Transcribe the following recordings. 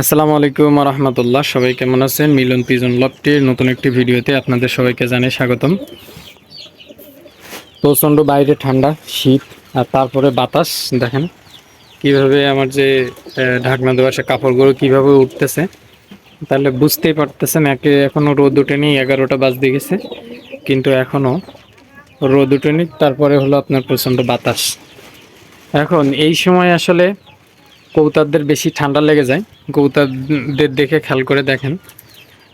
আসসালামু আলাইকুম রহমতুল্লাহ সবাই কেমন আছেন? মিলন পিজন লপটির নতুন একটি ভিডিওতে আপনাদের সবাইকে জানাই স্বাগতম। প্রচণ্ড বাইরে ঠান্ডা, শীত আর তারপরে বাতাস। দেখেন কীভাবে আমার যে ঢাকনা দেওয়া সে কাপড়গুলো কীভাবে উঠতেছে। তাহলে বুঝতেই পারতেছেন, একে এখনও রোদ উঠেনি এগারোটা বাজতে গেছে। কিন্তু এখনও রোদ উঠেনি তারপরে হলো আপনার প্রচণ্ড বাতাস। এখন এই সময় আসলে কবুতরদের বেশি ঠান্ডা লেগে যায়। কৌতারদের দেখে খেয়াল করে দেখেন।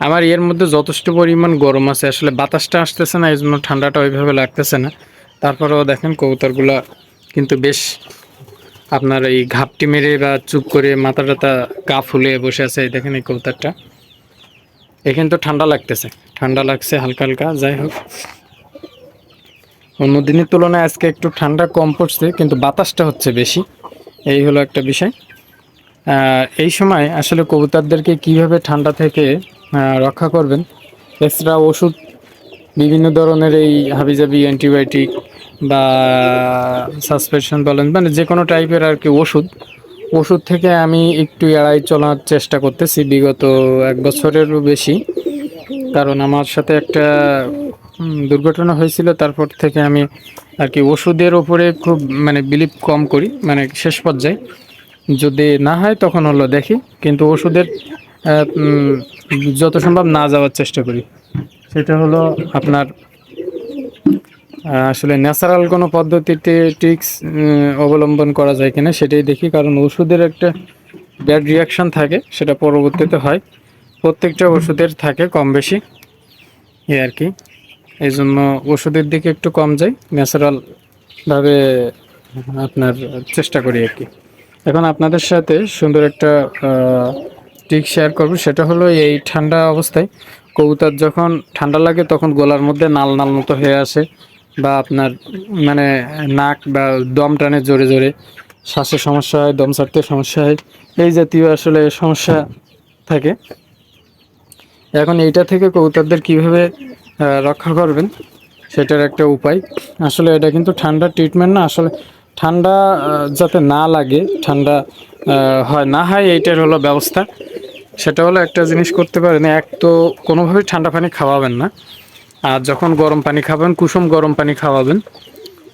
আমার এর মধ্যে যথেষ্ট পরিমাণ গরম আছে। আসলে বাতাসটা আসতেছে না এই জন্য ঠান্ডাটা ওইভাবে লাগতেছে না। তারপরেও দেখেন কবুতরগুলো কিন্তু বেশ আপনার এই ঘাপটি মেরে বা চুপ করে মাথা টাথা গা ফুলে বসে আছে এই দেখেন এই কবুতরটা। এখানে তো ঠান্ডা লাগতেছে। ঠান্ডা লাগছে হালকা হালকা, যাই হোক। অন্য দিনের তুলনায় আজকে একটু ঠান্ডা কম পড়ছে, কিন্তু বাতাসটা হচ্ছে বেশি। এই হলো একটা বিষয়। এই সময় আসলে কবুতরদেরকে কীভাবে ঠান্ডা থেকে রক্ষা করবেন? এক্সট্রা ওষুধ, বিভিন্ন ধরনের এই হাবিজাবি অ্যান্টিবায়োটিক বা সাসপেনশন বলেন মানে যে কোনো টাইপের আর কি ওষুধ। ওষুধ থেকে আমি একটু এড়াই চলার চেষ্টা করতেছি, বিগত এক বছরেরও বেশি। কারণ আমার সাথে একটা দুর্ঘটনা হয়েছিল, তারপর থেকে আমি আর কি ওষুধের ওপরে খুব মানে বিলিভ কম করি মানে শেষ পর্যায়ে। যদি না হয়, তখন হলো দেখি। কিন্তু ওষুধের যত সম্ভব না যাওয়ার চেষ্টা করি। সেটা হলো আপনার আসলে ন্যাচারাল কোনো পদ্ধতিতে ট্রিক্স অবলম্বন করা যায় কিনা সেটাই দেখি। কারণ ওষুধের একটা ব্যাড রিয়াকশন থাকে, সেটা পরবর্তীতে হয়। প্রত্যেকটা ওষুধের থাকে কম বেশি এ আর কি। এই জন্য ওষুধের দিকে একটু কম যাই ন্যাচারালভাবে আপনার চেষ্টা করি আর কি। এখন আপনাদের সাথে সুন্দর একটা ট্রিক শেয়ার করব। সেটা হলো এই ঠান্ডা অবস্থায় কবুতর যখন ঠান্ডা লাগে তখন গলার মধ্যে নাল নাল মতো হয়ে আসে বা আপনার মানে নাক বা দম টানে জোরে জোরে। শ্বাসের সমস্যা হয়, দম ছাড়তে সমস্যা হয়। এই জাতীয় আসলে সমস্যা থাকে। এখন এইটা থেকে কবুতরদের কীভাবে রক্ষা করবেন সেটার একটা উপায়। আসলে এটা কিন্তু ঠান্ডা ট্রিটমেন্ট না, আসলে ঠান্ডা যাতে না লাগে, ঠান্ডা হয়। না হয় এইটার হলো ব্যবস্থা। সেটা হলো একটা জিনিস করতে পারেন, এক তো কোনোভাবেই ঠান্ডা পানি খাওয়াবেন না। আর যখন গরম পানি খাবেন, কুসুম গরম পানি খাওয়াবেন।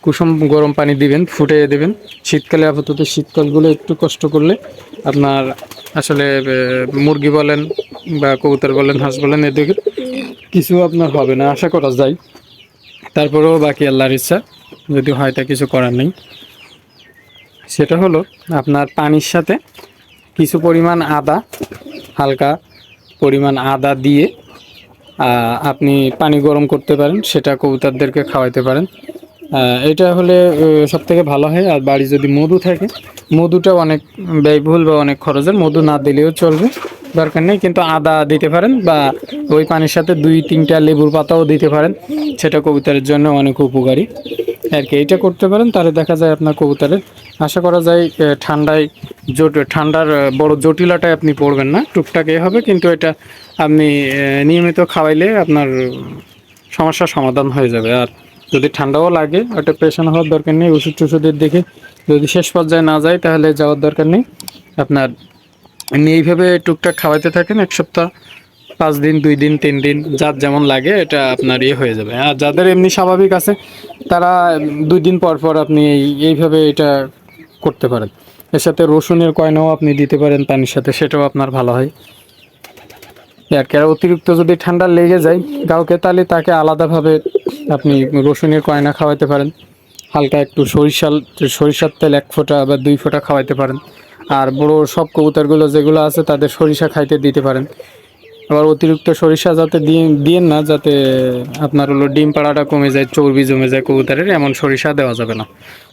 কুসুম গরম পানি দিবেন, ফুটিয়ে দেবেন। শীতকালে আপাতত শীতকালগুলো একটু কষ্ট করলে আপনার আসলে মুরগি বলেন বা কবুতর বলেন, হাঁস বলেন এদিকে কিছু আপনার হবে না, আশা করা যায়। তারপরেও বাকি আল্লাহর ইচ্ছা, যদি হয় তা কিছু করার নেই। সেটা হলো আপনার পানির সাথে কিছু পরিমাণ আদা, হালকা পরিমাণ আদা দিয়ে আপনি পানি গরম করতে পারেন, সেটা কবুতরদেরকে খাওয়াইতে পারেন। এটা হলে সব থেকে ভালো হয়। আর বাড়ি যদি মধু থাকে, মধুটা অনেক ব্যয়বহুল বা অনেক খরচের, মধু না দিলেও চলবে, দরকার নেই। কিন্তু আদা দিতে পারেন বা ওই পানির সাথে দুই তিনটা লেবুর পাতাও দিতে পারেন, সেটা কবুতরের জন্য অনেক উপকারী। আর কি এইটা করতে পারেন, তাহলে দেখা যায় আপনার কবুতরের আশা করা যায় ঠান্ডায় জট, ঠান্ডার বড় জটিলতায় আপনি পড়বেন না। টুকটাক এ হবে, কিন্তু এটা আপনি নিয়মিত খাওয়াইলে আপনার সমস্যার সমাধান হয়ে যাবে। আর যদি ঠান্ডাও লাগে, ওটা পেশেন্ট হওয়ার দরকার নেই, ওষুধ টষুধের দিকে যদি শেষ পর্যায়ে না যায়, তাহলে যাওয়ার দরকার নেই। আপনার এমনি এইভাবে টুকটাক খাওয়াইতে থাকেন, এক সপ্তাহ পাঁচ দিন, দুই দিন, তিন দিন, যার যেমন লাগে এটা আপনার ইয়ে হয়ে যাবে। আর যাদের এমনি স্বাভাবিক আছে, তারা দুই দিন পর পর আপনি এইভাবে এটা করতে পারেন। এর সাথে রসুনের কয়নাও আপনি দিতে পারেন পানির সাথে, সেটাও আপনার ভালো হয়। আর কি আর অতিরিক্ত যদি ঠান্ডা লেগে যায়, কাউকে তাহলে তাকে আলাদাভাবে আপনি রসুনের কয়না খাওয়াতে পারেন। হালকা একটু সরিষাল সরিষার তেল এক ফোঁটা বা দুই ফোঁটা খাওয়াতে পারেন। আর বড় সব কবুতরগুলো যেগুলো আছে, তাদের সরিষা খাইতে দিতে পারেন। আবার অতিরিক্ত সরিষা যাতে দিয়ে না, যাতে আপনার হলো ডিম পাড়াটা কমে যায়, চর্বি জমে যায় কবুতরের, এমন সরিষা দেওয়া যাবে না।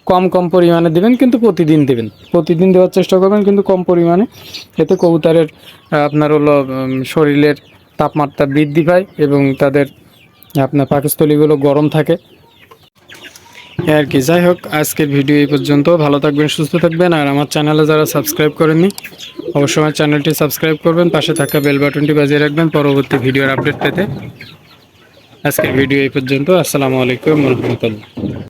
কম কম পরিমাণে দেবেন, কিন্তু প্রতিদিন দিবেন। প্রতিদিন দেওয়ার চেষ্টা করবেন, কিন্তু কম পরিমাণে। এতে কবুতরের আপনার হলো শরীরের তাপমাত্রা বৃদ্ধি পায় এবং তাদের, আপনার পাকস্থলীগুলো গরম থাকে। আর কি। যাই হোক, আজকের ভিডিও এই পর্যন্ত। ভালো থাকবেন, সুস্থ থাকবেন, আর আমার চ্যানেলে যারা সাবস্ক্রাইব করেননি, অবশ্যই আমার চ্যানেলটি সাবস্ক্রাইব করবেন, পাশে থাকা বেল বাটনটি বাজিয়ে রাখবেন পরবর্তী ভিডিওর আপডেট পেতে। আজকের ভিডিও এই পর্যন্ত। আসসালামু আলাইকুম রহমতুল্লাহ।